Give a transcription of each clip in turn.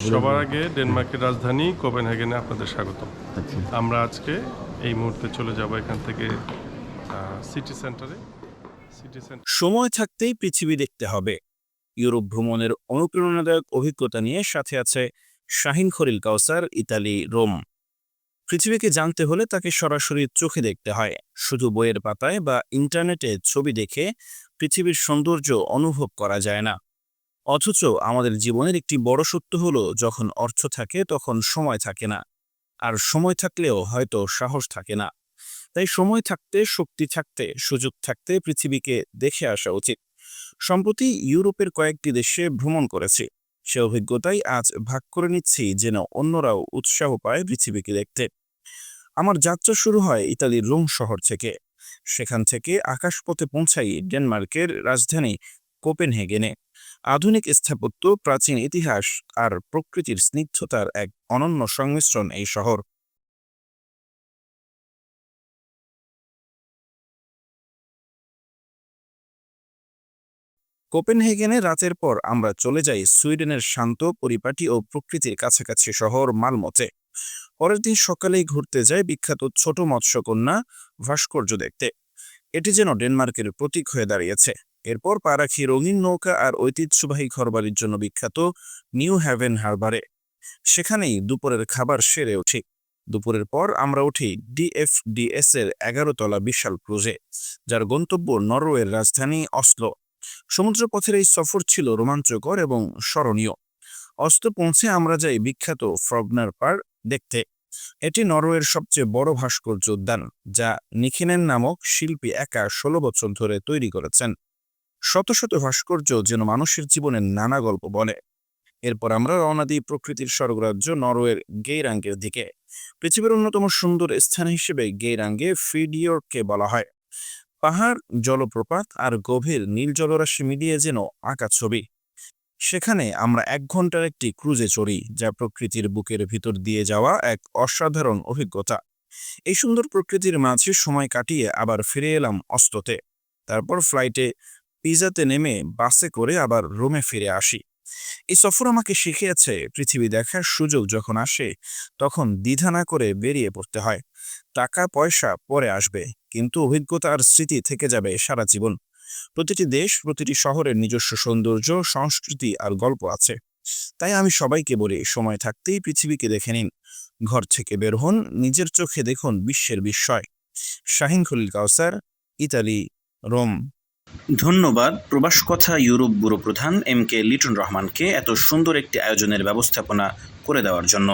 সবার আগে ডেনমার্কের রাজধানী কোপেনহেগেনে আপনাদের স্বাগত আচ্ছা। আমরা আজকে এই মুহূর্তে চলে যাব এখান থেকে সিটি সেন্টারে সিটি সেন্টার সময় থাকতেই পৃথিবী দেখতে হবে। ইউরোপ ভ্রমণের অনুপ্রেরণাদায়ক অভিজ্ঞতা নিয়ে সাথে আছে শাহিন খরিল কাউসার ইতালি রোম। পৃথিবীকে জানতে হলে তাকে সরাসরি চোখে দেখতে হয়। শুধু বইয়ের পাতায় বা ইন্টারনেটে ছবি দেখে পৃথিবীর সৌন্দর্য অনুভব করা যায় না। অথচ আমাদের জীবনের একটি বড় সত্য হলো, যখন অর্থ থাকে তখন সময় থাকে না। আর সময় থাকলেও হয়তো সাহস থাকে না। তাই সময় থাকতে, শক্তি থাকতে, সুযোগ থাকতে পৃথিবীকে দেখে আসা উচিত। সম্প্রতি ইউরোপের কয়েকটি দেশে ভ্রমণ করেছি। সে অভিজ্ঞতাই আজ ভাগ করে নিচ্ছি যেন অন্যরাও উৎসাহ পায় পৃথিবীকে দেখতে। আমার যাত্রা শুরু হয় ইতালির রোম শহর থেকে। সেখান থেকে আকাশপথে পৌঁছাই ডেনমার্কের রাজধানী কোপেনহেগেনে। আধুনিক স্থাপত্য, প্রাচীন ইতিহাস আর প্রকৃতির স্নিগ্ধতার এক অনন্য সংমিশ্রণ এই শহর। কোপেনহেগেনে রাতের পর আমরা চলে যাই সুইডেনের শান্ত, পরিপাটি ও প্রকৃতির কাছাকাছি শহর মালমতে। পরের দিন সকালেই ঘুরতে যায় বিখ্যাত ছোট মৎস্যকন্যা ভাস্কর্য দেখতে। এটি যেন ডেনমার্কের প্রতীক হয়ে দাঁড়িয়েছে। এরপর পা রাখি রঙিন নৌকা আর ঐতিহ্যবাহী ঘরবাড়ির জন্য বিখ্যাত নিউ হ্যাভেন হারবারে। সেখানেই দুপুরের খাবার সেরে উঠি। দুপুরের পর আমরা উঠি ডিএফডিএস এর এগারো তলা বিশাল ক্রুজে, যার গন্তব্য নরওয়ের রাজধানী অসলো। সমুদ্রপথের এই সফর ছিল রোমাঞ্চকর এবং স্মরণীয়। অস্ত পৌঁছে আমরা যাই বিখ্যাত ফ্রগনার পার্ক দেখতে। এটি নরওয়ের সবচেয়ে বড় ভাস্কর্য উদ্যান, যা নিখিনেন নামক শিল্পী একা ষোলো বছর ধরে তৈরি করেছেন। শত শত ভাস্কর্য যেন মানুষের জীবনের নানা গল্প বলে। এরপর আমরা রওনা দিই প্রকৃতির স্বর্গরাজ্য নরওয়ের গেইরাঙ্গের দিকে। পৃথিবীর অন্যতম সুন্দর স্থান হিসেবে গেইরাঙ্গে ফিডিওরকে বলা হয়। পাহাড়, জলপ্রপাত আর গভীর নীল জলরাশি মিলিয়ে যেন আঁকা ছবি। সেখানে আমরা এক ঘণ্টার একটি ক্রুজে চড়ি, যা প্রকৃতির বুকের ভিতর দিয়ে যাওয়া এক অসাধারণ অভিজ্ঞতা। এই সুন্দর প্রকৃতির মাঝে সময় কাটিয়ে আবার ফিরে এলাম অস্ততে তারপর ফ্লাইটে পিজাতে নেমে বাসে করে আবার রোমে ফিরে আসি। এই সফর আমাকে শিখিয়েছে পৃথিবী দেখার সুযোগ যখন আসে, তখন দ্বিধা না করে বেরিয়ে পড়তে হয়। টাকা, পয়সা পরে আসবে, কিন্তু অভিজ্ঞতা আর স্মৃতি থেকে যাবে সারা জীবন। প্রতিটি দেশ, প্রতিটি শহরের নিজস্ব সৌন্দর্য, সংস্কৃতি আর গল্প আছে। তাই আমি সবাইকে বলি, সময় থাকতেই পৃথিবীকে দেখে নিন। ঘর থেকে বের হন, নিজের চোখে দেখুন বিশ্বের বিস্ময়। Shahin Khalil Kawsar, Italy, Rome. ধন্যবাদ। প্রবাস কথা ইউরোপ ব্যুরো প্রধান এম কে লিটন রহমানকে এত সুন্দর একটি আয়োজনের ব্যবস্থাপনা করে দেওয়ার জন্য।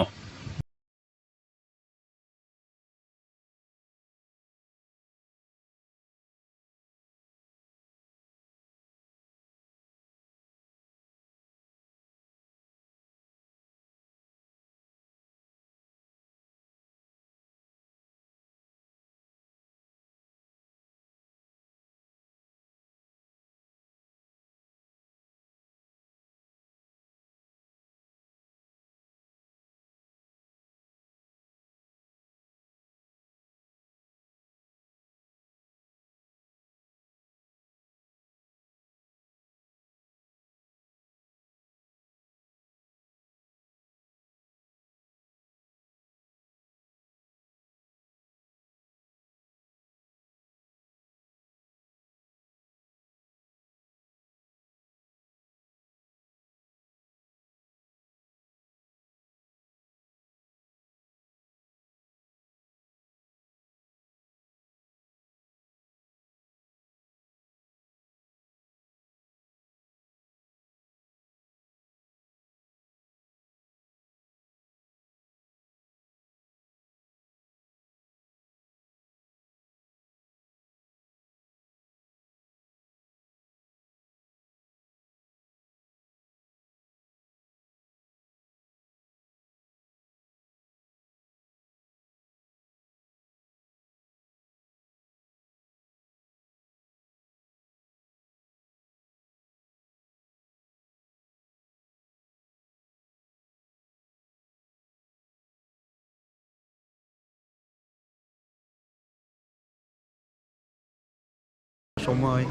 সময়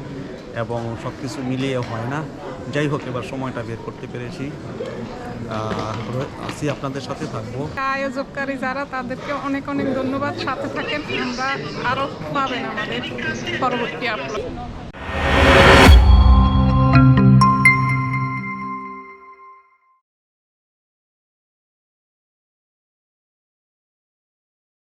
এবং সব কিছু মিলিয়ে হয় না। যাই হোক, এবার সময়টা বের করতে পেরেছি। আছি আপনাদের সাথে থাকব। আয়োজককারী যারা, তাদেরকে অনেক অনেক ধন্যবাদ। সাথে থাকেন, আমরা আরও পাবেন আমাদের পরবর্তী আপলোড